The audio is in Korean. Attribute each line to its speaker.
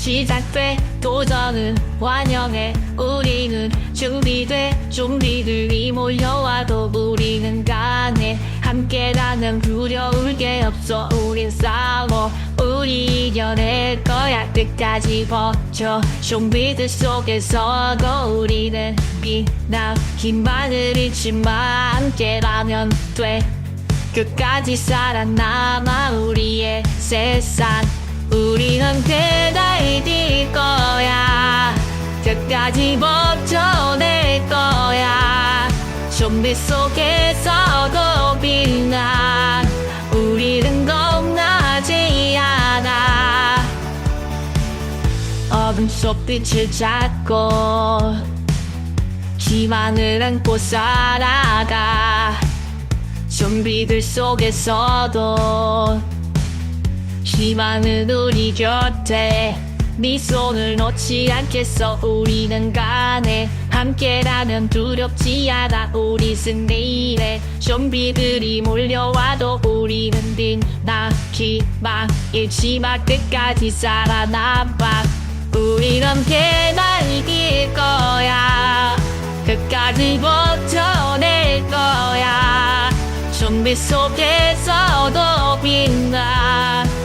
Speaker 1: 시작돼. 도전은 환영해. 우리는 준비돼. 좀비들이 몰려와도 우리는 가네 함께라면 두려울 게 없어. 우린 싸워. 우리 이겨낼 거야. 끝까지 버텨. 좀비들 속에서도 우리는 빛나. 희망을 잃지 마. 함께라면 돼. 끝까지 살아남아. 우리의 세상. 우리는 대 끝까지 버텨낼 거야. 좀비 속에서도 빛나 우리는 겁나지 않아. 어둠 속 빛을 찾고 희망을 안고 살아가. 좀비들 속에서도 희망은 우리 곁에 네 손을 놓지 않겠어. 우리는 가네 함께라면 두렵지 않아. 우리 승리래 좀비들이 몰려와도 우리는 빛나 희망 잃지 마 끝까지 살아남아. 함께 날 이길 거야. 끝까지 버텨낼 거야. 좀비 속에서도 빛나. 우리는 거